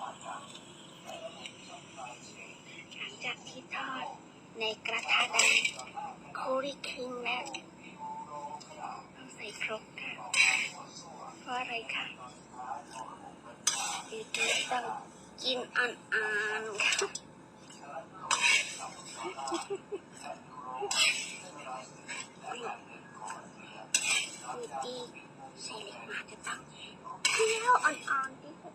หลังจากที่ทอดในกระทะแดงโคลิคิงแล้วต้องใส่ครบค่ะ เพราะอะไรคะดีดีต้องกินอ่อนๆค่ะดีดใส่เล็กมาจะต้องเคี่ยวอ่อนๆที่สุด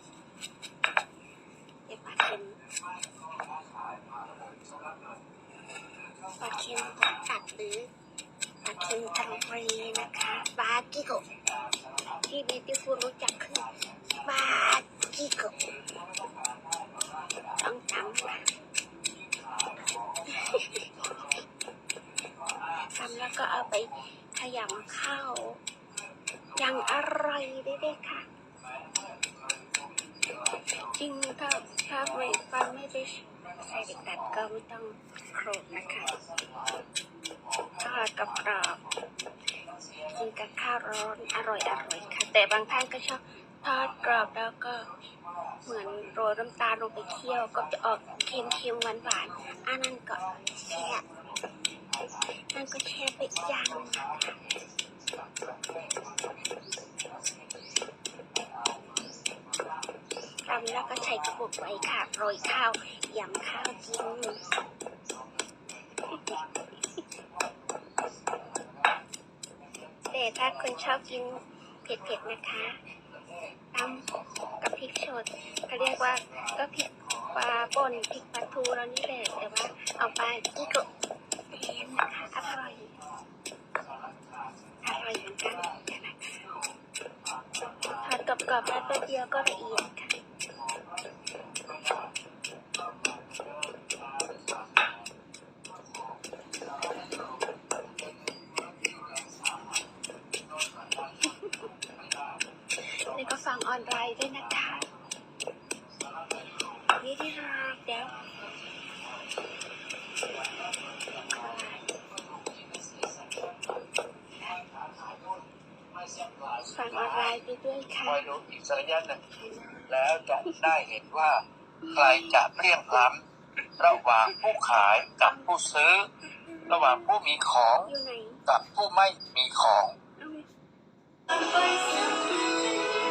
ค็มตัดหรือปลาค็มตรงรีนะคะปลากิโกที่บีตี้ฟูรู้จักคือปลากิโกต้องจำนะทำแล้วก็เอาไปขยำข้าวอย่างอร่อยได้เลยค่ะ จริงถ้าถ้าไม่ฟันไม่ไปใส่เด็กตัดก็ไม่ต้องโครกนะคะ ทอดกรอบกินกับข้าวร้อนอร่อยอร่อยค่ะ แต่บางท่านก็ชอบทอดกรอบแล้วก็เหมือนโรยน้ำตาลลงไปเคี่ยวก็จะออกเค็มๆหวานๆอันนั้นก็แช่นั่นก็แช่ไปอย่างหนึงนะทำแล้วก็ใช้กระปุกไว้ค่ะโรยข้าวยำข้าวกิน แต่ถ้าคุณชอบกินเผ็ดๆนะคะตำกับพริกสดเขาเรียกว่าก็พริกปลาป่นพริกปลาทูแล้วนี่แหละแต่ว่าเอาปลาจิโกะแทนนะคะอร่อยอร่อยเหมือนกันนะคะทอดกรอบๆแล้วตัวเดียวก็ละเอียดค่ะ นี่ก็ฟังออนไลน์ ด้วยนะคะนี่ที่รักเดี๋ยวฟังออนไลน์ไปด้วยค่ะคอยดูอีกสักระยะหนึ่งแล้วจะได้เห็นว่า ใครจะเพลียงพล้ำระหว่างผู้ขายกับผู้ซื้อ ระหว่างผู้มีของ กับผู้ไม่มีของ